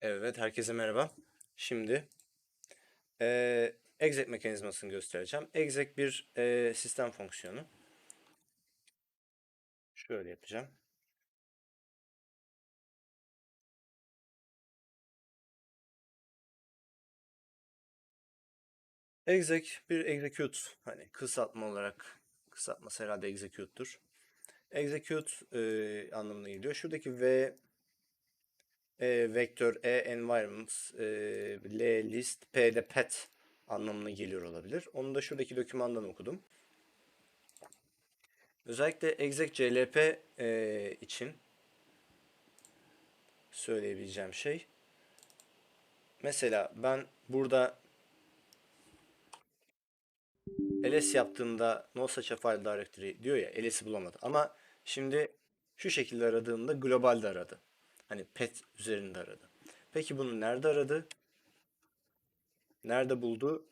Evet, herkese merhaba. Şimdi eee exec mekanizmasını göstereceğim. Exec bir eee, sistem fonksiyonu. Şöyle yapacağım. Exec bir execute hani kısaltma olarak kısaltması herhalde execute'dur. Execute eee, anlamına geliyor. Şuradaki V e, vektör E environment e, L list P de pet anlamına geliyor olabilir. Onu da şuradaki dokümandan okudum. Özellikle exec clp e, için söyleyebileceğim şey mesela ben burada ls yaptığımda no such a file directory diyor ya ls'i bulamadı ama şimdi şu şekilde aradığımda globalde aradı. Hani pet üzerinde aradı. Peki bunu nerede aradı? Nerede buldu?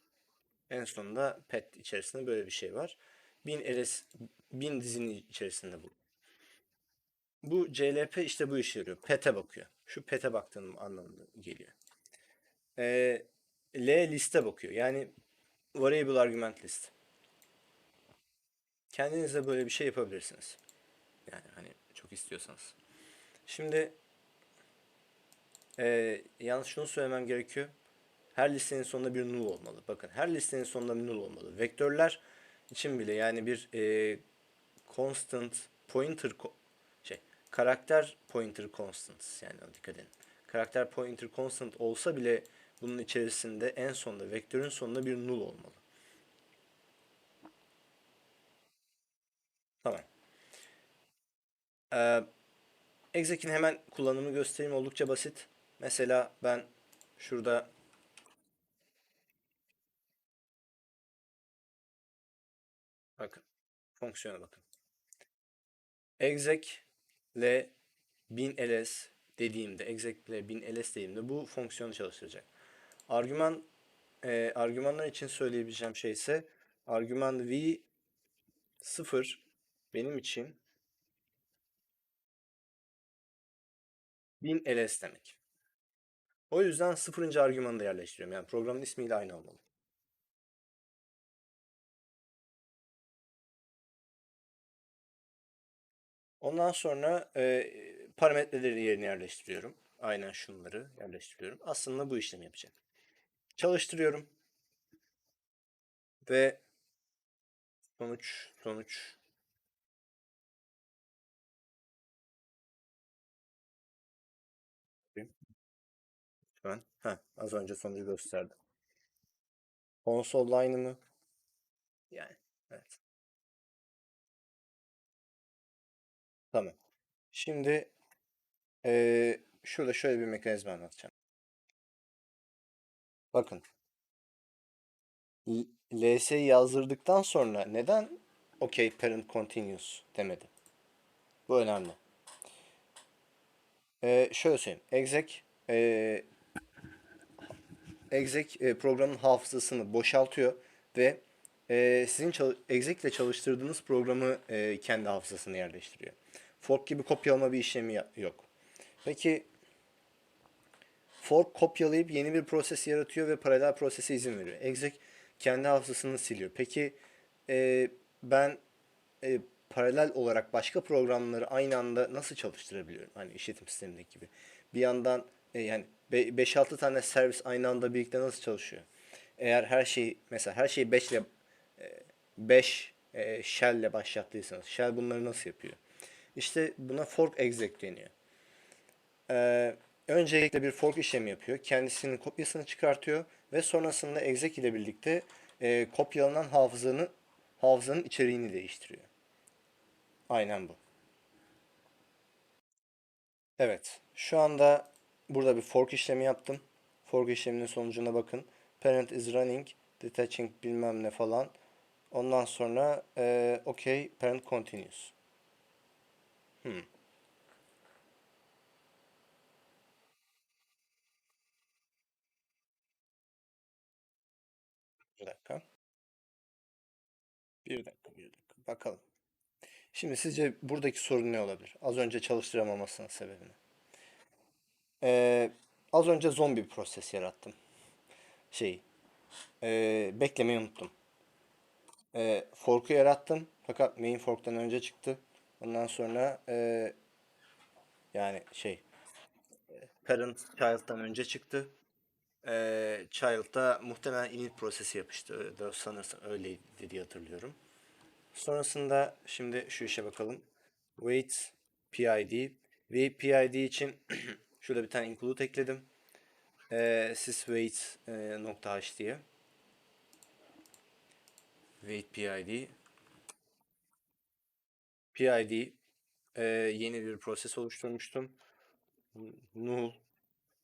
En sonunda pet içerisinde böyle bir şey var. Bin ls bin dizinin içerisinde bu. Bu CLP işte bu işe yarıyor. Pet'e bakıyor. Şu pet'e baktığım anlamına geliyor. Ee, L liste bakıyor. Yani variable argument list. Kendinize böyle bir şey yapabilirsiniz. Yani hani çok istiyorsanız. Şimdi e, yalnız şunu söylemem gerekiyor. Her listenin sonunda bir null olmalı. Bakın her listenin sonunda bir null olmalı. Vektörler için bile yani bir e, constant pointer şey karakter pointer constant yani dikkat edin. Karakter pointer constant olsa bile bunun içerisinde en sonunda vektörün sonunda bir null olmalı. Tamam. Ee, exec'in hemen kullanımı göstereyim oldukça basit. Mesela ben şurada bakın fonksiyona bakın. exec ile 1000 ls dediğimde exec ile 1000 ls dediğimde bu fonksiyonu çalıştıracak. Argüman e, argümanlar için söyleyebileceğim şey ise argüman v 0 benim için 1000 ls demek. O yüzden sıfırıncı argümanı da yerleştiriyorum. Yani programın ismiyle aynı olmalı. Ondan sonra e, parametreleri yerine yerleştiriyorum. Aynen şunları yerleştiriyorum. Aslında bu işlemi yapacak. Çalıştırıyorum. Ve sonuç sonuç Lütfen. Heh, az önce sonucu gösterdi. Console line'ı mı? Yani evet. Tamam. Şimdi ee, şurada şöyle bir mekanizma anlatacağım. Bakın. LS'yi yazdırdıktan sonra neden OK parent continuous demedi? Bu önemli. Ee, şöyle söyleyeyim. Exec e, exec e, programın hafızasını boşaltıyor ve e, sizin çal exec ile çalıştırdığınız programı e, kendi hafızasına yerleştiriyor. Fork gibi kopyalama bir işlemi yok. Peki fork kopyalayıp yeni bir proses yaratıyor ve paralel prosese izin veriyor. Exec kendi hafızasını siliyor. Peki ben paralel olarak başka programları aynı anda nasıl çalıştırabiliyorum? Hani işletim sistemindeki gibi. Bir yandan yani 5-6 tane servis aynı anda birlikte nasıl çalışıyor? Eğer her şey mesela her şeyi 5 ile 5 e, shell ile başlattıysanız shell bunları nasıl yapıyor? İşte buna fork exec deniyor. Ee, öncelikle bir fork işlemi yapıyor. Kendisinin kopyasını çıkartıyor ve sonrasında exec ile birlikte e, kopyalanan hafızanın hafızanın içeriğini değiştiriyor. Aynen bu. Evet. Şu anda burada bir fork işlemi yaptım. Fork işleminin sonucuna bakın. Parent is running, detaching bilmem ne falan. Ondan sonra e, OK, parent continues. Hmm. Bir dakika. Bir dakika, bir dakika. Bakalım. Şimdi sizce buradaki sorun ne olabilir? Az önce çalıştıramamasının sebebini. Ee, az önce zombi bir proses yarattım. Şey, e, beklemeyi unuttum. E, fork'u yarattım fakat main fork'tan önce çıktı. Ondan sonra e, yani şey parent child'dan önce çıktı. E, child'da muhtemelen init prosesi yapıştı. Sanırsam öyleydi diye hatırlıyorum. Sonrasında şimdi şu işe bakalım. Wait PID. Wait PID için şurada bir tane include ekledim. E, syswait e, nokta h diye. Wait PID. PID e, yeni bir proses oluşturmuştum. Null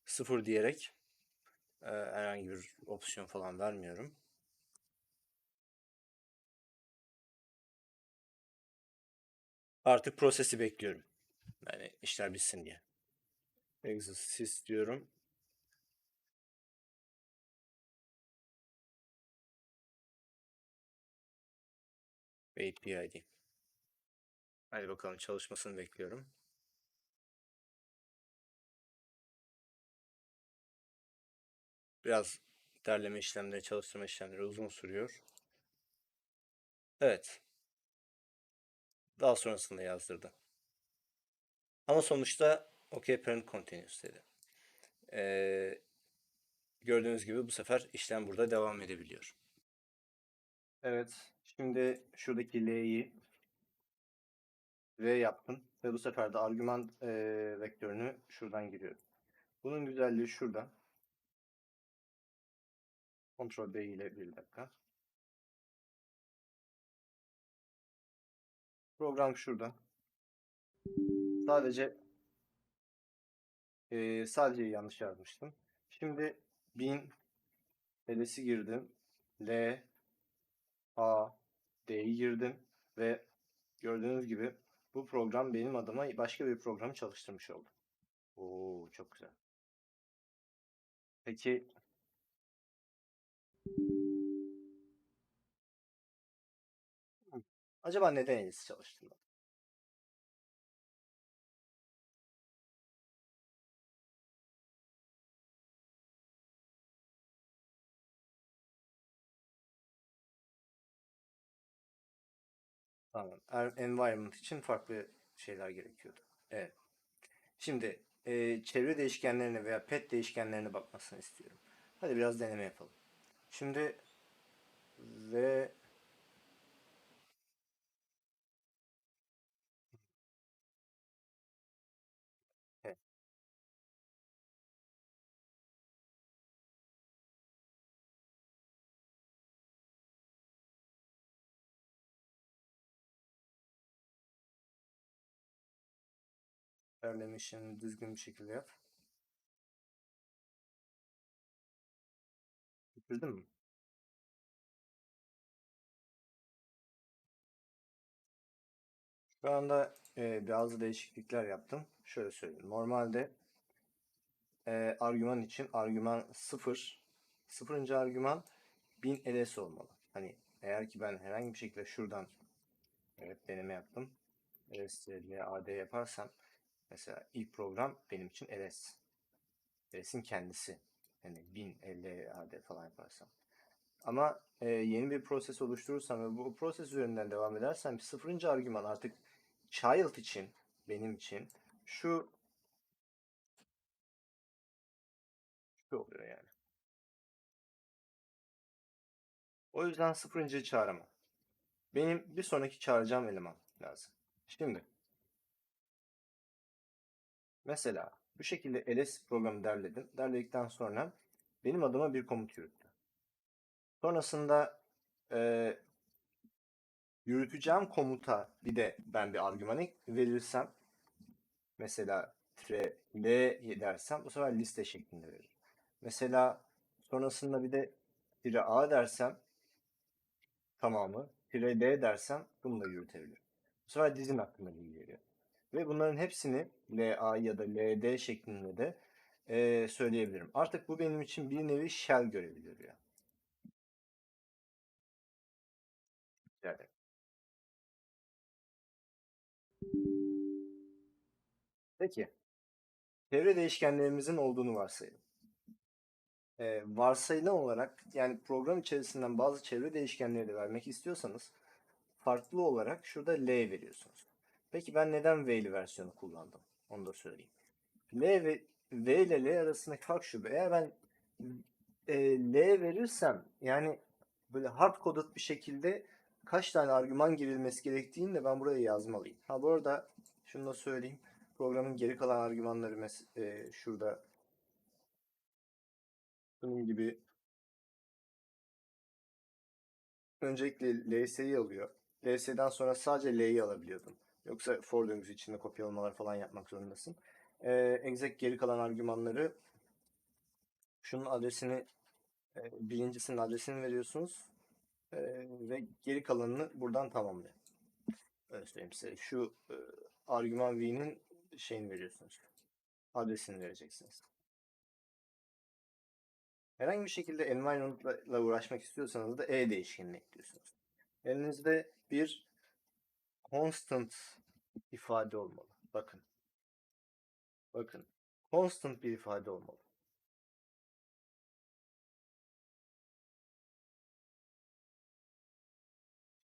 0 diyerek e, herhangi bir opsiyon falan vermiyorum. Artık prosesi bekliyorum. Yani işler bitsin diye. Exit diyorum. Wait PID. Hadi bakalım çalışmasını bekliyorum. Biraz derleme işlemleri, çalıştırma işlemleri uzun sürüyor. Evet. Daha sonrasında yazdırdı. Ama sonuçta OK parent continuous dedi. Ee, gördüğünüz gibi bu sefer işlem burada devam edebiliyor. Evet. Şimdi şuradaki L'yi V yaptım. Ve bu sefer de argüman e, vektörünü şuradan giriyorum. Bunun güzelliği şurada. Ctrl D ile bir dakika. Program şurada. Sadece e, sadece yanlış yazmıştım. Şimdi 1000 LS'i girdim. L A D'yi girdim ve gördüğünüz gibi bu program benim adıma başka bir programı çalıştırmış oldu. Oo çok güzel. Peki acaba neden Elis çalıştırmadı? Tamam. Er- Environment için farklı şeyler gerekiyordu. Evet. Şimdi e, çevre değişkenlerine veya pet değişkenlerine bakmasını istiyorum. Hadi biraz deneme yapalım. Şimdi ve Derleme işlemini düzgün bir şekilde yap. Bitirdin mi? Şu anda e, bazı değişiklikler yaptım. Şöyle söyleyeyim. Normalde e, argüman için argüman 0 sıfırıncı argüman 1000 ls olmalı. Hani eğer ki ben herhangi bir şekilde şuradan evet deneme yaptım. ls ad yaparsam mesela ilk program benim için ls. ls'in kendisi. Yani 1000 LAD falan yaparsam. Ama e, yeni bir proses oluşturursam ve bu proses üzerinden devam edersem sıfırıncı argüman artık child için benim için şu şu oluyor yani. O yüzden sıfırıncıyı çağıramam. Benim bir sonraki çağıracağım eleman lazım. Şimdi mesela bu şekilde ls programı derledim. Derledikten sonra benim adıma bir komut yürüttü. Sonrasında e, yürüteceğim komuta bir de ben bir argüman verirsem mesela tre l dersem bu sefer liste şeklinde verir. Mesela sonrasında bir de tire a dersem tamamı tire d dersem bunu da yürütebilirim. Bu sefer dizin hakkında bilgi veriyor. Ve bunların hepsini LA ya da LD şeklinde de e, söyleyebilirim. Artık bu benim için bir nevi shell görevi görüyor. Yani. Peki. Çevre değişkenlerimizin olduğunu varsayalım. Ee, varsayılan olarak yani program içerisinden bazı çevre değişkenleri de vermek istiyorsanız farklı olarak şurada L veriyorsunuz. Peki ben neden V'li versiyonu kullandım? Onu da söyleyeyim. L ve V ile L arasındaki fark şu. Eğer ben e, L verirsem yani böyle hard coded bir şekilde kaç tane argüman girilmesi gerektiğini de ben buraya yazmalıyım. Ha bu arada şunu da söyleyeyim. Programın geri kalan argümanları e, şurada bunun gibi öncelikle LS'yi alıyor. LS'den sonra sadece L'yi alabiliyordun. Yoksa for döngüsü içinde kopyalamalar falan yapmak zorundasın. E, exec geri kalan argümanları şunun adresini e, birincisinin adresini veriyorsunuz e, ve geri kalanını buradan tamamlıyor. Öyle söyleyeyim size. Şu e, argüman v'nin şeyini veriyorsunuz. Adresini vereceksiniz. Herhangi bir şekilde environment'la uğraşmak istiyorsanız da e değişkenini ekliyorsunuz. Elinizde bir constant ifade olmalı. Bakın. Bakın. Constant bir ifade olmalı.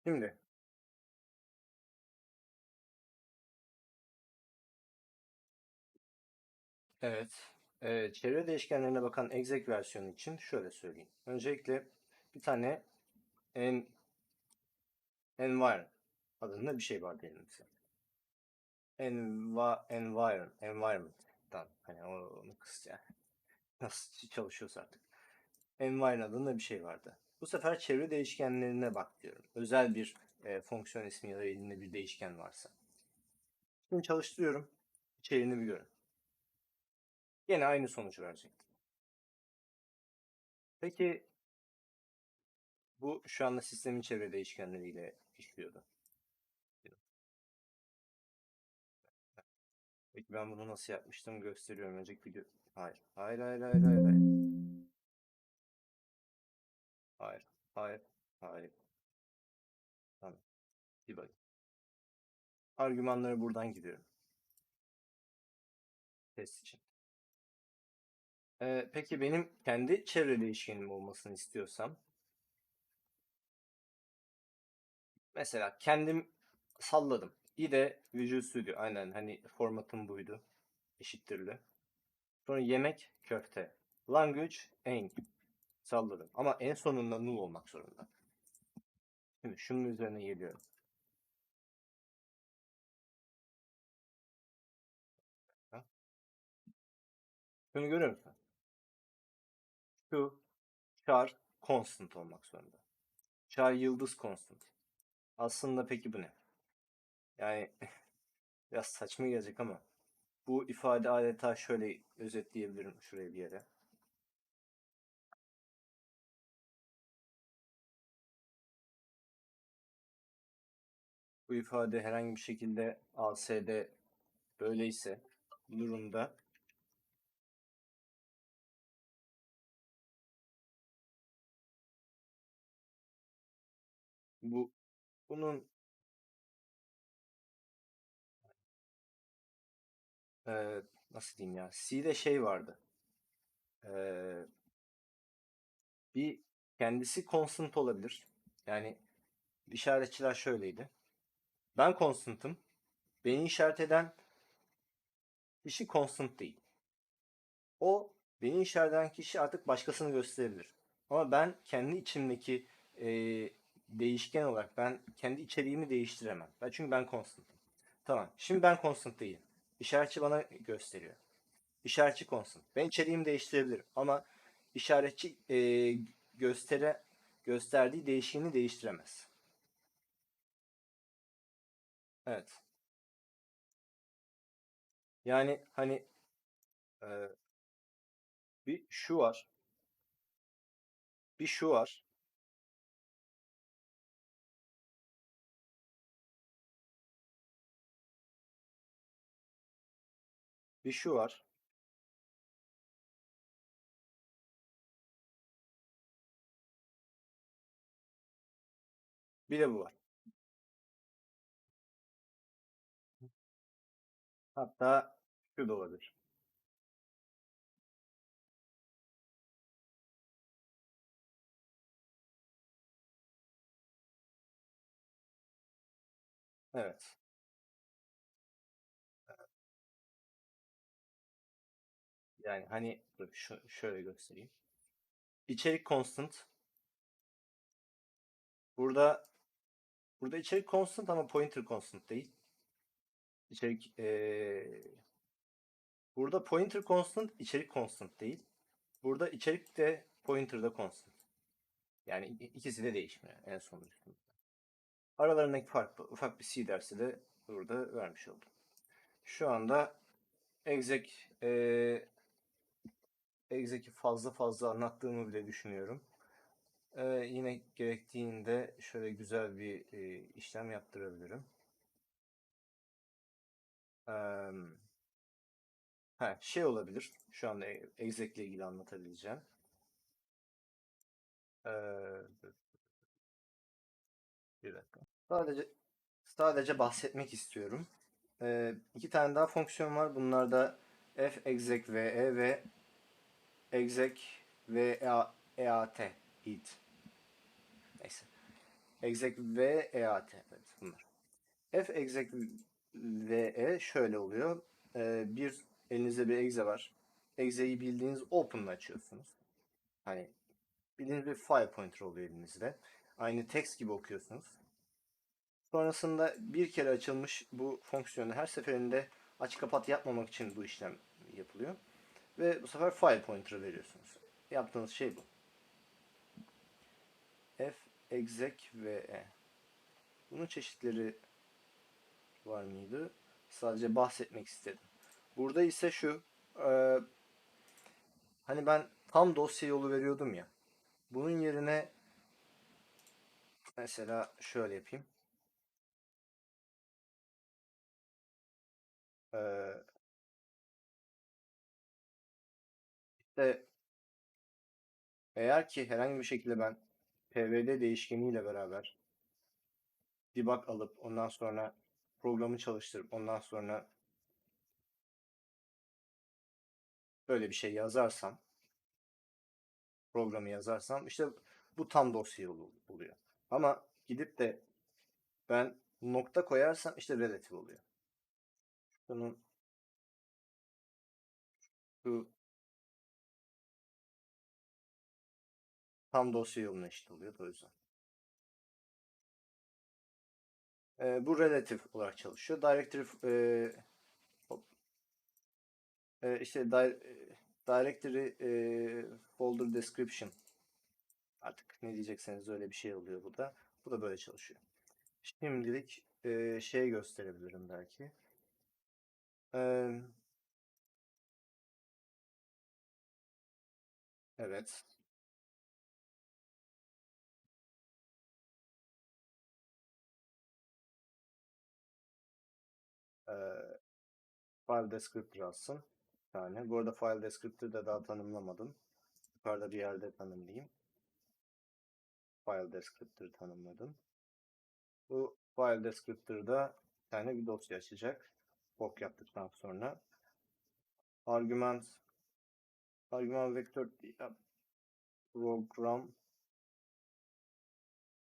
Şimdi Evet. Ee, çevre değişkenlerine bakan exec versiyonu için şöyle söyleyeyim. Öncelikle bir tane en environment adında bir şey var elimizde. Enva, environment, environment'tan hani onu kısaca nasıl çalışıyorsa artık. Environment adında bir şey vardı. Bu sefer çevre değişkenlerine bak diyorum. Özel bir e, fonksiyon ismi ya da elinde bir değişken varsa. Şimdi çalıştırıyorum. İçeriğini bir görün. Yine aynı sonucu verecek. Peki bu şu anda sistemin çevre değişkenleriyle işliyordu. Peki ben bunu nasıl yapmıştım gösteriyorum. Önceki video. Hayır. Hayır hayır hayır hayır. Hayır. Hayır. Hayır. Hayır. Tamam. Bir bak. Argümanları buradan gidiyorum. Test için. Ee, peki benim kendi çevre değişkenim olmasını istiyorsam mesela kendim salladım. İde Visual Studio aynen hani formatım buydu. Eşittirli. Sonra yemek köfte. Language ain't. Salladım. Ama en sonunda null olmak zorunda. Şimdi şunun üzerine geliyorum. Şunu görüyor musun? Şu char constant olmak zorunda. Char yıldız constant. Aslında peki bu ne? Yani biraz saçma gelecek ama bu ifade adeta şöyle özetleyebilirim şuraya bir yere. Bu ifade herhangi bir şekilde ASD böyleyse bu durumda bu bunun e, nasıl diyeyim ya C'de şey vardı. E, bir kendisi constant olabilir. Yani işaretçiler şöyleydi. Ben constant'ım. Beni işaret eden kişi constant değil. O beni işaret eden kişi artık başkasını gösterebilir. Ama ben kendi içimdeki e, değişken olarak ben kendi içeriğimi değiştiremem. Ben çünkü ben constant'ım. Tamam. Şimdi ben constant değilim. İşaretçi bana gösteriyor. İşaretçi constant. Ben içeriğimi değiştirebilirim ama işaretçi e, göstere gösterdiği değişkeni değiştiremez. Evet. Yani hani e, bir şu var. Bir şu var. Bir şu var. Bir de bu var. Hatta şu da olabilir. Evet. Yani hani dur şu, şöyle göstereyim. İçerik constant. Burada burada içerik constant ama pointer constant değil. İçerik ee, burada pointer constant, içerik constant değil. Burada içerik de pointer da constant. Yani ikisi de değişmiyor en sonuçta. Aralarındaki fark ufak bir C dersi de burada vermiş oldum. Şu anda exec e, exec'i fazla fazla anlattığımı bile düşünüyorum. E, yine gerektiğinde şöyle güzel bir e, işlem yaptırabilirim. E, ha, şey olabilir. Şu anda ile ilgili anlatabileceğim. E, bir dakika. Sadece sadece bahsetmek istiyorum. E, iki tane daha fonksiyon var. Bunlar da f exec ve ve exec ve eat it. Neyse. Exec ve eat. Evet bunlar. f exec ve e şöyle oluyor. Ee, bir elinizde bir exe var. Exe'yi bildiğiniz open'la açıyorsunuz. Hani bildiğiniz bir file pointer oluyor elinizde. Aynı text gibi okuyorsunuz. Sonrasında bir kere açılmış bu fonksiyonu her seferinde aç kapat yapmamak için bu işlem yapılıyor. Ve bu sefer file pointer'ı veriyorsunuz. Yaptığınız şey bu. F, exec ve e. Bunun çeşitleri var mıydı? Sadece bahsetmek istedim. Burada ise şu e, hani ben tam dosya yolu veriyordum ya. Bunun yerine mesela şöyle yapayım. Ee, işte eğer ki herhangi bir şekilde ben pvd değişkeniyle beraber debug alıp ondan sonra programı çalıştırıp ondan sonra böyle bir şey yazarsam programı yazarsam işte bu tam dosya oluyor. Ama gidip de ben nokta koyarsam işte relatif oluyor. Bunun şu tam dosya yoluna eşit o yüzden. E, bu relatif olarak çalışıyor. Directory e, e, işte di, directory e, folder description artık ne diyecekseniz öyle bir şey oluyor bu da. Bu da böyle çalışıyor. Şimdilik e, şey gösterebilirim belki. E, evet. E, file descriptor alsın. Yani bu arada file descriptor da daha tanımlamadım. Yukarıda bir yerde tanımlayayım. File descriptor tanımladım. Bu file descriptor'da bir tane bir dosya açacak. Fork yaptıktan sonra. Argüman argüman vektör program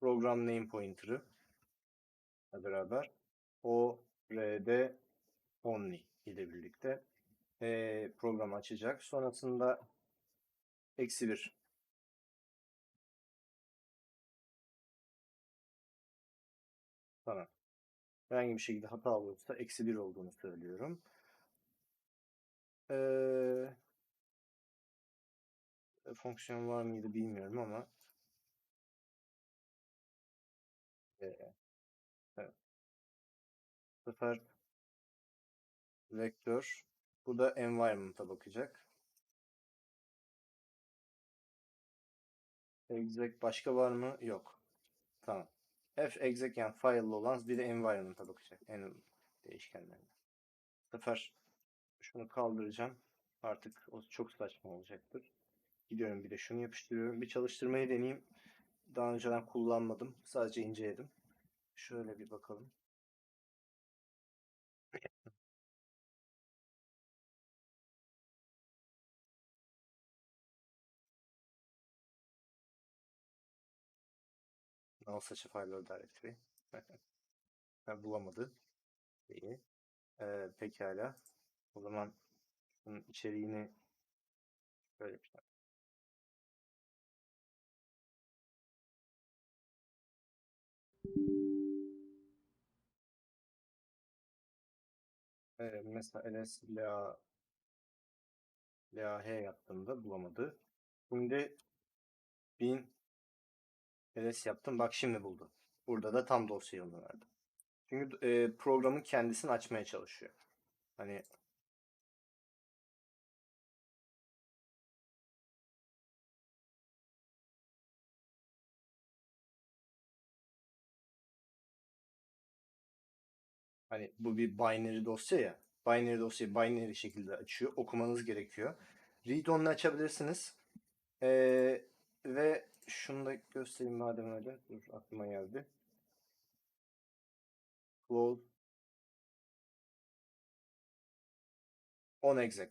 program name pointer'ı beraber o rd only ile birlikte e, program açacak. Sonrasında eksi bir Tamam. Herhangi bir şekilde hata olursa eksi bir olduğunu söylüyorum. Ee, fonksiyon var mıydı bilmiyorum ama e. Bu sefer vektör bu da environment'a bakacak. Exec başka var mı? Yok. Tamam. F exec yani file olan bir de environment'a bakacak. En değişkenlerine. Bu sefer şunu kaldıracağım. Artık o çok saçma olacaktır. Gidiyorum bir de şunu yapıştırıyorum. Bir çalıştırmayı deneyeyim. Daha önceden kullanmadım. Sadece inceledim. Şöyle bir bakalım. Null such a file or directory. Ha, bulamadı. İyi. Ee, pekala. O zaman bunun içeriğini böyle bir şey. Mesela ls la lah yaptığımda bulamadı. Şimdi 1000 ls yaptım. Bak şimdi buldu. Burada da tam dosya yolunu verdi. Çünkü e, programın kendisini açmaya çalışıyor. Hani Hani bu bir binary dosya ya. Binary dosyayı binary şekilde açıyor. Okumanız gerekiyor. Read only açabilirsiniz. Ee, ve şunu da göstereyim madem öyle. Dur aklıma geldi. Close on exec.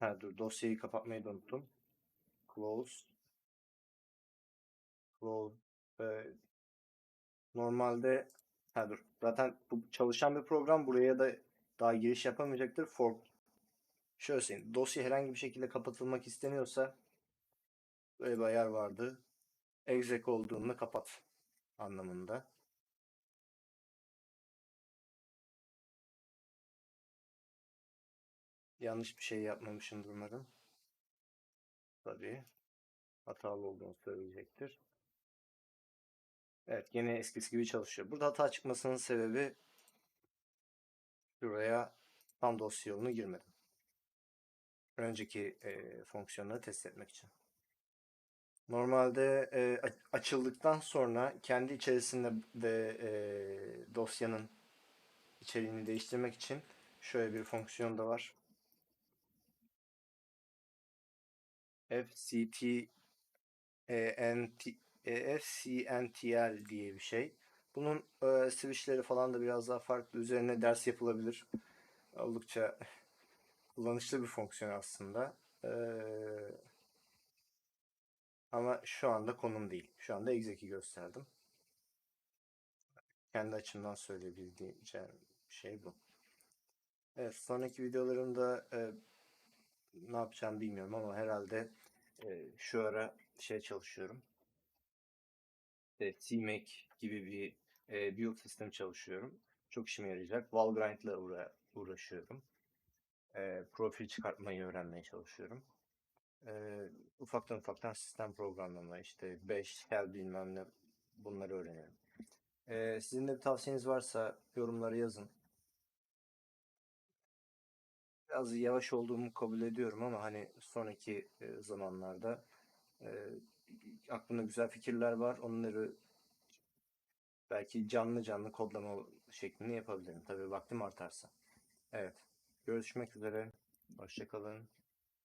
Ha dur dosyayı kapatmayı da unuttum. Close Close ee, normalde ha dur zaten bu çalışan bir program buraya da daha giriş yapamayacaktır. For şöyle söyleyeyim. Dosya herhangi bir şekilde kapatılmak isteniyorsa böyle bir ayar vardı. Exec olduğunda kapat anlamında. Yanlış bir şey yapmamışımdır umarım. Tabii. Hatalı olduğunu söyleyecektir. Evet yine eskisi gibi çalışıyor. Burada hata çıkmasının sebebi şuraya tam dosya yolunu girmedim. Önceki e, fonksiyonları test etmek için. Normalde e, açıldıktan sonra kendi içerisinde de e, dosyanın içeriğini değiştirmek için şöyle bir fonksiyon da var. fct ent fcntl diye bir şey. Bunun e, switchleri falan da biraz daha farklı. Üzerine ders yapılabilir. Oldukça kullanışlı bir fonksiyon aslında. Ee, ama şu anda konum değil. Şu anda exec'i gösterdim. Kendi açımdan söyleyebildiğim şey bu. Evet, sonraki videolarımda e, ne yapacağım bilmiyorum ama herhalde e, şu ara şey çalışıyorum. E, CMake gibi bir e, build sistem çalışıyorum. Çok işime yarayacak. Valgrind ile uğra uğraşıyorum. E, profil çıkartmayı öğrenmeye çalışıyorum. E, ufaktan ufaktan sistem programlama işte 5 hell bilmem ne bunları öğreniyorum. E, sizin de bir tavsiyeniz varsa yorumlara yazın. Biraz yavaş olduğumu kabul ediyorum ama hani sonraki e, zamanlarda aklımda güzel fikirler var. Onları belki canlı canlı kodlama şeklinde yapabilirim. Tabii vaktim artarsa. Evet. Görüşmek üzere. Hoşçakalın.